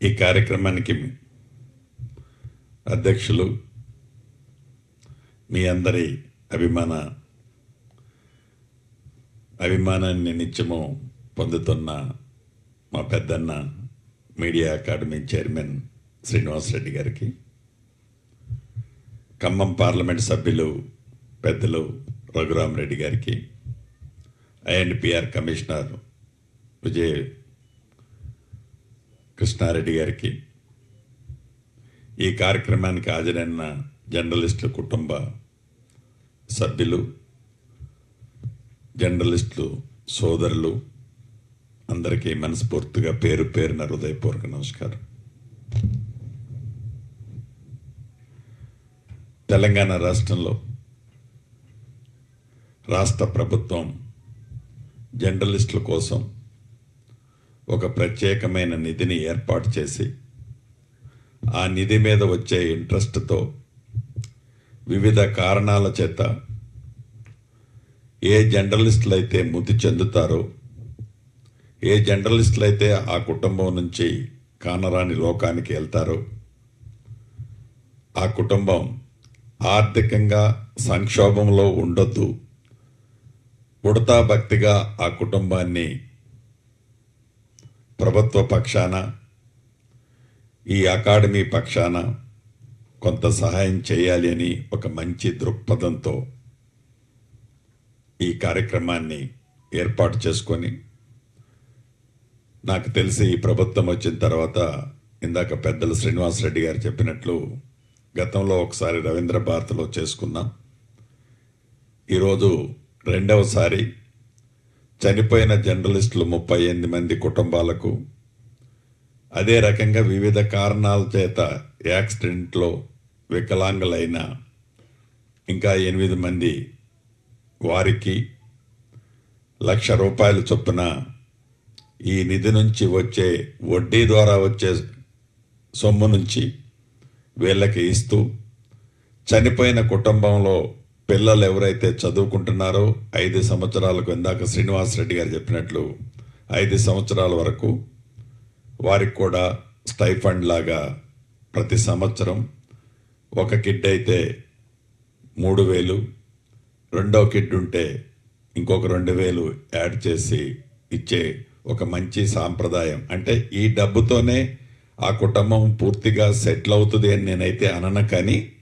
ఈ కార్యక్రమానికి అధ్యక్షులు మీ అందరి అభిమాన అభిమానాన్ని నిత్యము పొందుతున్న మా పెద్దన్న మీడియా అకాడమీ చైర్మన్ శ్రీనివాసరెడ్డి గారికి ఖమ్మం పార్లమెంట్ సభ్యులు పెద్దలు రఘురామరెడ్డి గారికి ఐఎన్పిఆర్ కమిషనర్ విజయ్ కృష్ణారెడ్డి గారికి ఈ కార్యక్రమానికి హాజరైన జర్నలిస్టుల కుటుంబ సభ్యులు జర్నలిస్టులు సోదరులు అందరికీ మనస్ఫూర్తిగా పేరు పేరున హృదయపూర్వక నమస్కారం. తెలంగాణ రాష్ట్రంలో రాష్ట్ర ప్రభుత్వం జర్నలిస్టుల కోసం ఒక ప్రత్యేకమైన నిధిని ఏర్పాటు చేసి ఆ నిధి మీద వచ్చే ఇంట్రెస్ట్తో వివిధ కారణాల చేత ఏ జర్నలిస్టులు అయితే మృతి చెందుతారో ఏ జర్నలిస్టులు అయితే ఆ కుటుంబం నుంచి కానరాని లోకానికి వెళ్తారో ఆ కుటుంబం ఆర్థికంగా సంక్షోభంలో ఉండొద్దు. ఉడతా భక్తిగా ఆ కుటుంబాన్ని ప్రభుత్వ పక్షాన ఈ అకాడమీ పక్షాన కొంత సహాయం చేయాలి అని ఒక మంచి దృక్పథంతో ఈ కార్యక్రమాన్ని ఏర్పాటు చేసుకొని నాకు తెలిసి ఈ ప్రభుత్వం వచ్చిన తర్వాత ఇందాక పెద్దలు శ్రీనివాసరెడ్డి గారు చెప్పినట్లు గతంలో ఒకసారి రవీంద్ర భారతిలో చేసుకున్నాం. ఈరోజు రెండవసారి చనిపోయిన జర్నలిస్టులు ముప్పై ఎనిమిది మంది కుటుంబాలకు అదే రకంగా వివిధ కారణాల చేత యాక్సిడెంట్లో వికలాంగులైన ఇంకా ఎనిమిది మంది వారికి లక్ష రూపాయల చొప్పున ఈ నిధి నుంచి వచ్చే వడ్డీ ద్వారా వచ్చే సొమ్ము నుంచి వీళ్ళకి ఇస్తూ చనిపోయిన కుటుంబంలో పిల్లలు ఎవరైతే చదువుకుంటున్నారో ఐదు సంవత్సరాలకు ఇందాక శ్రీనివాసరెడ్డి గారు చెప్పినట్లు ఐదు సంవత్సరాల వరకు వారికి కూడా స్టైఫండ్ లాగా ప్రతి సంవత్సరం ఒక కిడ్ అయితే మూడు వేలు రెండో కిడ్ ఉంటే ఇంకొక రెండు వేలు యాడ్ చేసి ఇచ్చే ఒక మంచి సాంప్రదాయం. అంటే ఈ డబ్బుతోనే ఆ కుటుంబం పూర్తిగా సెటిల్ అవుతుంది అని నేనైతే అనను కానీ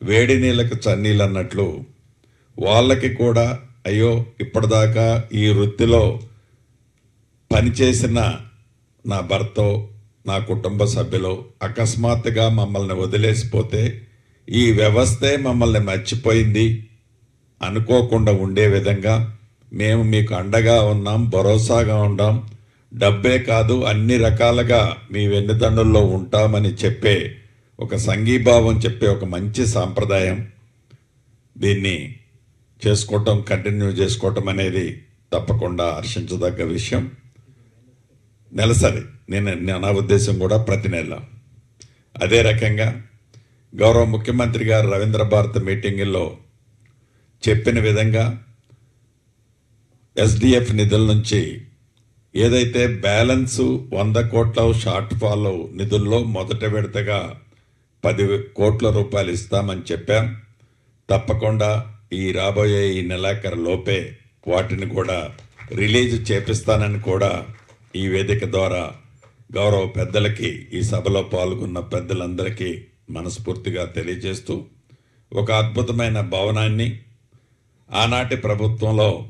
వేడి నీళ్ళకు చన్నీళ్ళు అన్నట్లు వాళ్ళకి కూడా అయ్యో ఇప్పటిదాకా ఈ వృత్తిలో పనిచేసిన నా భర్త నా కుటుంబ సభ్యులు అకస్మాత్తుగా మమ్మల్ని వదిలేసిపోతే ఈ వ్యవస్థే మమ్మల్ని మర్చిపోయింది అనుకోకుండా ఉండే విధంగా మేము మీకు అండగా ఉన్నాం భరోసాగా ఉన్నాం డబ్బే కాదు అన్ని రకాలుగా మీ వెన్నుదండుల్లో ఉంటామని చెప్పే ఒక సంఘీభావం చెప్పే ఒక మంచి సాంప్రదాయం దీన్ని చేసుకోవటం కంటిన్యూ చేసుకోవటం అనేది తప్పకుండా హర్షించదగ్గ విషయం. నెలసరి నేను నా ఉద్దేశం కూడా ప్రతి నెల. అదే రకంగా గౌరవ ముఖ్యమంత్రి గారు రవీంద్ర భారత్ మీటింగుల్లో చెప్పిన విధంగా ఎస్డిఎఫ్ నిధుల నుంచి ఏదైతే బ్యాలెన్సు వంద కోట్ల షార్ట్ ఫాల్ నిధుల్లో మొదట విడతగా పది కోట్ల రూపాయలు ఇస్తామని చెప్పాం. తప్పకుండా ఈ రాబోయే ఈ నెలాఖరు లోపే వాటిని కూడా రిలీజ్ చేపిస్తానని కూడా ఈ వేదిక ద్వారా గౌరవ పెద్దలకి ఈ సభలో పాల్గొన్న పెద్దలందరికీ మనస్ఫూర్తిగా తెలియజేస్తూ ఒక అద్భుతమైన భవనాన్ని ఆనాటి ప్రభుత్వంలో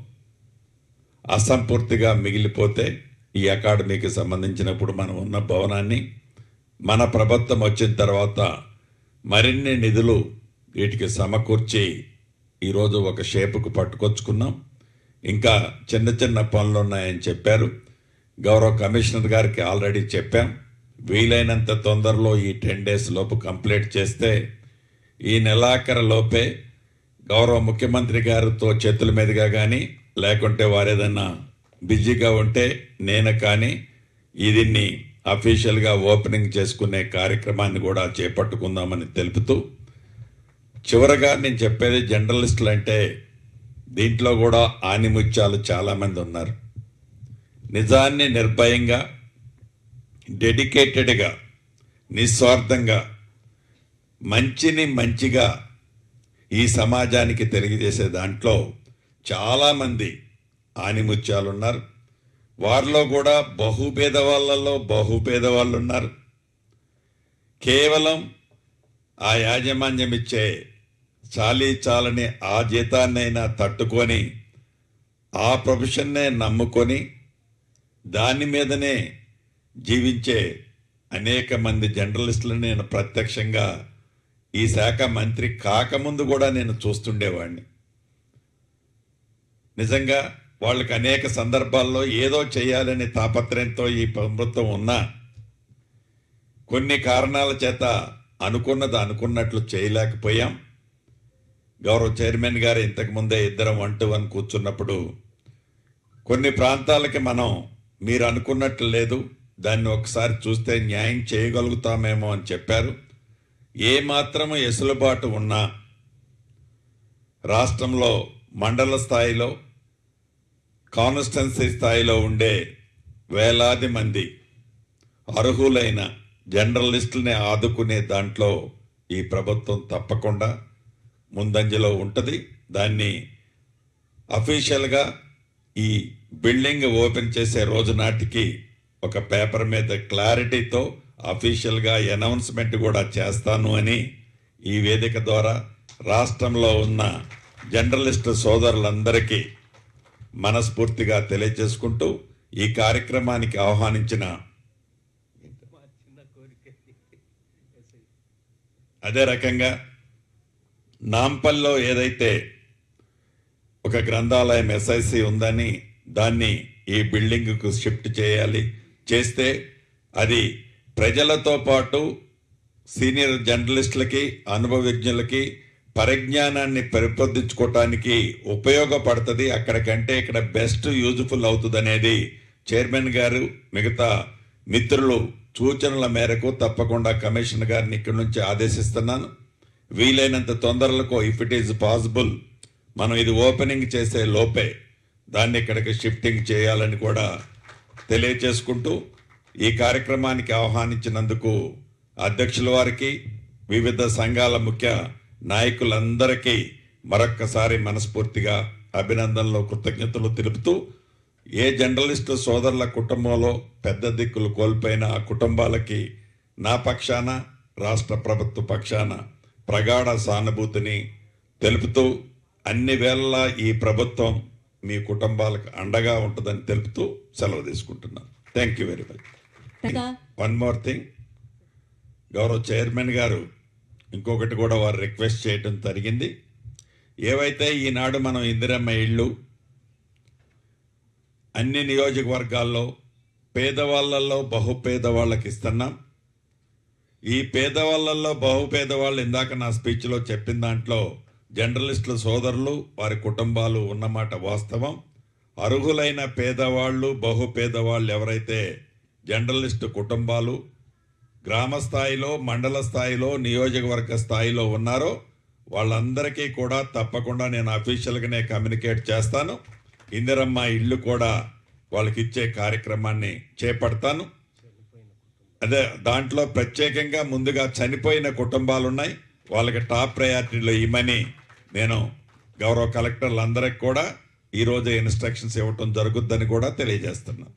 అసంపూర్తిగా మిగిలిపోతే ఈ అకాడమీకి సంబంధించినప్పుడు మనం ఉన్న భవనాన్ని మన ప్రభుత్వం వచ్చిన తర్వాత మరిన్ని నిధులు వీటికి సమకూర్చి ఈరోజు ఒక షేపుకు పట్టుకొచ్చుకున్నాం. ఇంకా చిన్న చిన్న పనులు ఉన్నాయని చెప్పారు. గౌరవ కమిషనర్ గారికి ఆల్రెడీ చెప్పాం. వీలైనంత తొందరలో ఈ టెన్ డేస్ లోపు కంప్లీట్ చేస్తే ఈ నెలాఖరు లోపే గౌరవ ముఖ్యమంత్రి గారితో చేతుల మీదుగా కానీ లేకుంటే వారు ఏదన్నా బిజీగా ఉంటే నేను కానీ దీన్ని అఫీషియల్గా ఓపెనింగ్ చేసుకునే కార్యక్రమాన్ని కూడా చేపట్టుకుందామని తెలుపుతూ చివరగా నేను చెప్పేది జర్నలిస్టులు అంటే దీంట్లో కూడా ఆనిముత్యాలు చాలామంది ఉన్నారు. నిజాన్ని నిర్భయంగా డెడికేటెడ్గా నిస్వార్థంగా మంచిని మంచిగా ఈ సమాజానికి తెలియజేసే దాంట్లో చాలామంది ఆనిముత్యాలు ఉన్నారు. వారిలో కూడా బహుపేద వాళ్ళల్లో బహుపేద వాళ్ళు ఉన్నారు కేవలం ఆ యాజమాన్యం ఇచ్చే చాలీ చాలని ఆ జీతాన్నైనా తట్టుకొని ఆ ప్రొఫెషన్నే నమ్ముకొని దాని మీదనే జీవించే అనేక మంది జర్నలిస్టులను నేను ప్రత్యక్షంగా ఈ శాఖ మంత్రి కాకముందు కూడా నేను చూస్తుండేవాడిని నిజంగా వాళ్ళకి అనేక సందర్భాల్లో ఏదో చేయాలనే తాపత్రయంతో ఈ ప్రభుత్వం ఉన్నా కొన్ని కారణాల చేత అనుకున్నది అనుకున్నట్లు చేయలేకపోయాం. గౌరవ చైర్మన్ గారు ఇంతకు ముందే ఇద్దరం వన్ టు వన్ కూర్చున్నప్పుడు కొన్ని ప్రాంతాలకి మనం మీరు అనుకున్నట్లు లేదు దాన్ని ఒకసారి చూస్తే న్యాయం చేయగలుగుతామేమో అని చెప్పారు. ఏ మాత్రము ఎసులుబాటు ఉన్నా రాష్ట్రంలో మండల స్థాయిలో కాన్స్టెన్సీ స్థాయిలో ఉండే వేలాది మంది అర్హులైన జర్నలిస్టుల్ని ఆదుకునే దాంట్లో ఈ ప్రభుత్వం తప్పకుండా ముందంజలో ఉంటుంది. దాన్ని అఫీషియల్గా ఈ బిల్డింగ్ ఓపెన్ చేసే రోజు నాటికి ఒక పేపర్ మీద క్లారిటీతో అఫీషియల్గా అనౌన్స్మెంట్ కూడా చేస్తాను అని ఈ వేదిక ద్వారా రాష్ట్రంలో ఉన్న జర్నలిస్టు సోదరులందరికీ మనస్ఫూర్తిగా తెలియజేసుకుంటూ ఈ కార్యక్రమానికి ఆహ్వానించిన అదే రకంగా నాంపల్లో ఏదైతే ఒక గ్రంథాలయం ఎస్ఐసి ఉందని దాన్ని ఈ బిల్డింగ్కు షిఫ్ట్ చేయాలి చేస్తే అది ప్రజలతో పాటు సీనియర్ జర్నలిస్టులకి అనుభవజ్ఞులకి పరిజ్ఞానాన్ని పెంపొందించుకోవటానికి ఉపయోగపడుతుంది. అక్కడికంటే ఇక్కడ బెస్ట్ యూజ్ఫుల్ అవుతుంది అనేది చైర్మన్ గారు మిగతా మిత్రులు సూచనల మేరకు తప్పకుండా కమిషన్ గారిని ఇక్కడి నుంచి ఆదేశిస్తున్నాను. వీలైనంత తొందరలకు ఇఫ్ ఇట్ ఈజ్ పాసిబుల్ మనం ఇది ఓపెనింగ్ చేసే లోపే దాన్ని ఇక్కడికి షిఫ్టింగ్ చేయాలని కూడా తెలియచేసుకుంటూ ఈ కార్యక్రమానికి ఆహ్వానించినందుకు అధ్యక్షుల వారికి వివిధ సంఘాల ముఖ్య నాయకులందరికీ మరొక్కసారి మనస్ఫూర్తిగా అభినందనలు కృతజ్ఞతలు తెలుపుతూ ఏ జర్నలిస్టు సోదరుల కుటుంబంలో పెద్ద దిక్కులు కోల్పోయిన ఆ కుటుంబాలకి నా పక్షాన రాష్ట్ర ప్రభుత్వ పక్షాన ప్రగాఢ సానుభూతిని తెలుపుతూ అన్ని వేళలా ఈ ప్రభుత్వం మీ కుటుంబాలకు అండగా ఉంటుందని తెలుపుతూ సెలవు తీసుకుంటున్నాను. Thank you very much one more thing గౌరవ చైర్మన్ గారు ఇంకొకటి కూడా వారు రిక్వెస్ట్ చేయడం జరిగింది. ఏవైతే ఈనాడు మనం ఇందిరమ్మ ఇళ్ళు అన్ని నియోజకవర్గాల్లో పేదవాళ్ళల్లో బహుపేదవాళ్ళకి ఇస్తున్నాం. ఈ పేదవాళ్ళల్లో బహుపేదవాళ్ళు ఇందాక నా స్పీచ్లో చెప్పిన దాంట్లో జర్నలిస్టుల సోదరులు వారి కుటుంబాలు ఉన్నమాట వాస్తవం. అర్హులైన పేదవాళ్ళు బహుపేదవాళ్ళు ఎవరైతే జర్నలిస్టు కుటుంబాలు గ్రామ స్థాయిలో మండల స్థాయిలో నియోజకవర్గ స్థాయిలో ఉన్నారో వాళ్ళందరికీ కూడా తప్పకుండా నేను అఫీషియల్గానే కమ్యూనికేట్ చేస్తాను. ఇందిరమ్మ ఇల్లు కూడా వాళ్ళకి ఇచ్చే కార్యక్రమాన్ని చేపడతాను. అదే దాంట్లో ప్రత్యేకంగా ముందుగా చనిపోయిన కుటుంబాలు ఉన్నాయి వాళ్ళకి టాప్ ప్రయారిటీలో ఇమ్మని నేను గౌరవ కలెక్టర్లందరికి కూడా ఈరోజు ఇన్స్ట్రక్షన్స్ ఇవ్వటం జరుగుద్దని కూడా తెలియజేస్తున్నాను.